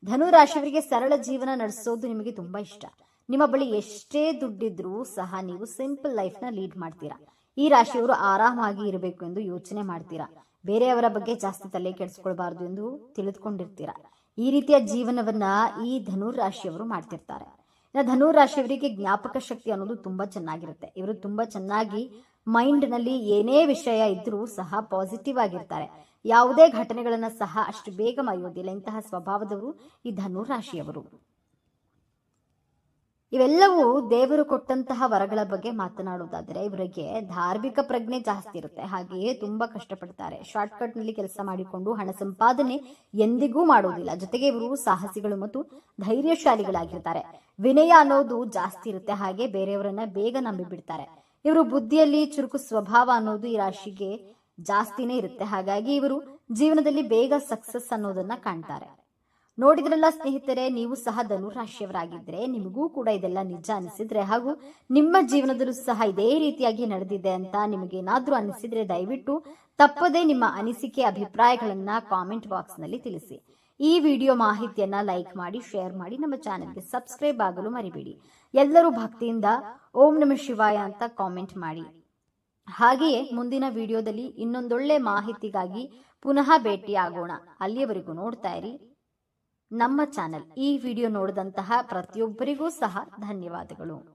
ಧನು ರಾಶಿಯವರಿಗೆ ಸರಳ ಜೀವನ ನಡೆಸೋದು ನಿಮಗೆ ತುಂಬಾ ಇಷ್ಟ. ನಿಮ್ಮ ಬಳಿ ಎಷ್ಟೇ ದುಡ್ಡಿದ್ರೂ ಸಹ ನೀವು ಸಿಂಪಲ್ ಲೈಫ್ನ ಲೀಡ್ ಮಾಡ್ತೀರಾ. ಈ ರಾಶಿಯವರು ಆರಾಮಾಗಿ ಇರಬೇಕು ಎಂದು ಯೋಚನೆ ಮಾಡ್ತೀರಾ. ಬೇರೆಯವರ ಬಗ್ಗೆ ಜಾಸ್ತಿ ತಲೆ ಕೆಡಿಸ್ಕೊಳ್ಬಾರ್ದು ಎಂದು ತಿಳಿದುಕೊಂಡಿರ್ತೀರ? ಈ ರೀತಿಯ ಜೀವನವನ್ನ ಈ ಧನುರ್ ರಾಶಿಯವರು ಮಾಡ್ತಿರ್ತಾರೆ. ಇನ್ನು ಧನುರ್ ರಾಶಿಯವರಿಗೆ ಜ್ಞಾಪಕ ಶಕ್ತಿ ಅನ್ನೋದು ತುಂಬಾ ಚೆನ್ನಾಗಿರುತ್ತೆ. ಇವರು ತುಂಬಾ ಚೆನ್ನಾಗಿ ಮೈಂಡ್ನಲ್ಲಿ ಏನೇ ವಿಷಯ ಇದ್ರೂ ಸಹ ಪಾಸಿಟಿವ್ ಆಗಿರ್ತಾರೆ. ಯಾವುದೇ ಘಟನೆಗಳನ್ನ ಸಹ ಅಷ್ಟು ಬೇಗ ಮರೆಯೋದಿಲ್ಲ. ಇಂತಹ ಸ್ವಭಾವದವರು ಈ ಧನು ರಾಶಿಯವರು ಇವೆಲ್ಲವೂ ದೇವರು ಕೊಟ್ಟಂತಹ ವರಗಳ ಬಗ್ಗೆ ಮಾತನಾಡುವುದಾದರೆ, ಇವರಿಗೆ ಧಾರ್ಮಿಕ ಪ್ರಜ್ಞೆ ಜಾಸ್ತಿ ಇರುತ್ತೆ. ಹಾಗೆಯೇ ತುಂಬಾ ಕಷ್ಟಪಡ್ತಾರೆ. ಶಾರ್ಟ್ಕಟ್ನಲ್ಲಿ ಕೆಲಸ ಮಾಡಿಕೊಂಡು ಹಣ ಸಂಪಾದನೆ ಎಂದಿಗೂ ಮಾಡುವುದಿಲ್ಲ ಜೊತೆಗೆ ಇವರು ಸಾಹಸಿಗಳು ಮತ್ತು ಧೈರ್ಯಶಾಲಿಗಳಾಗಿರ್ತಾರೆ. ವಿನಯ ಅನ್ನೋದು ಜಾಸ್ತಿ ಇರುತ್ತೆ. ಹಾಗೆ ಬೇರೆಯವರನ್ನ ಬೇಗ ನಂಬಿ ಬಿಡ್ತಾರೆ. ಇವರು ಬುದ್ಧಿಯಲ್ಲಿ ಚುರುಕು ಸ್ವಭಾವ ಅನ್ನೋದು ಈ ರಾಶಿಗೆ ಜಾಸ್ತಿನೇ ಇರುತ್ತೆ. ಹಾಗಾಗಿ ಇವರು ಜೀವನದಲ್ಲಿ ಬೇಗ ಸಕ್ಸಸ್ ಅನ್ನೋದನ್ನ ಕಾಣ್ತಾರೆ. ನೋಡಿದ್ರಲ್ಲ ಸ್ನೇಹಿತರೆ, ನೀವು ಸಹ ಧನುರಾಶಿಯವರಾಗಿದ್ರೆ ನಿಮಗೂ ಕೂಡ ಇದೆಲ್ಲ ನಿಜ ಅನಿಸಿದ್ರೆ ಹಾಗೂ ನಿಮ್ಮ ಜೀವನದಲ್ಲೂ ಸಹ ಇದೇ ರೀತಿಯಾಗಿ ನಡೆದಿದೆ ಅಂತ ನಿಮಗೇನಾದ್ರೂ ಅನಿಸಿದ್ರೆ ದಯವಿಟ್ಟು ತಪ್ಪದೆ ನಿಮ್ಮ ಅನಿಸಿಕೆ, ಅಭಿಪ್ರಾಯಗಳನ್ನ ಕಾಮೆಂಟ್ ಬಾಕ್ಸ್ನಲ್ಲಿ ತಿಳಿಸಿ. ಈ ವಿಡಿಯೋ ಮಾಹಿತಿಯನ್ನ ಲೈಕ್ ಮಾಡಿ, ಶೇರ್ ಮಾಡಿ, ನಮ್ಮ ಚಾನೆಲ್ಗೆ ಸಬ್ಸ್ಕ್ರೈಬ್ ಆಗಲು ಮರಿಬೇಡಿ. ಎಲ್ಲರೂ ಭಕ್ತಿಯಿಂದ ಓಂ ನಮ ಶಿವಾಯ ಅಂತ ಕಾಮೆಂಟ್ ಮಾಡಿ. ಹಾಗೆಯೇ ಮುಂದಿನ ವಿಡಿಯೋದಲ್ಲಿ ಇನ್ನೊಂದೊಳ್ಳೆ ಮಾಹಿತಿಗಾಗಿ ಪುನಃ ಭೇಟಿಯಾಗೋಣ. ಅಲ್ಲಿಯವರೆಗೂ ನೋಡ್ತಾ ಇರಿ. ನಮ್ಮ ಚಾನೆಲ್ ಈ ವಿಡಿಯೋ ನೋಡಿದಂತಹ ಪ್ರತಿಯೊಬ್ಬರಿಗೂ ಸಹ ಧನ್ಯವಾದಗಳು.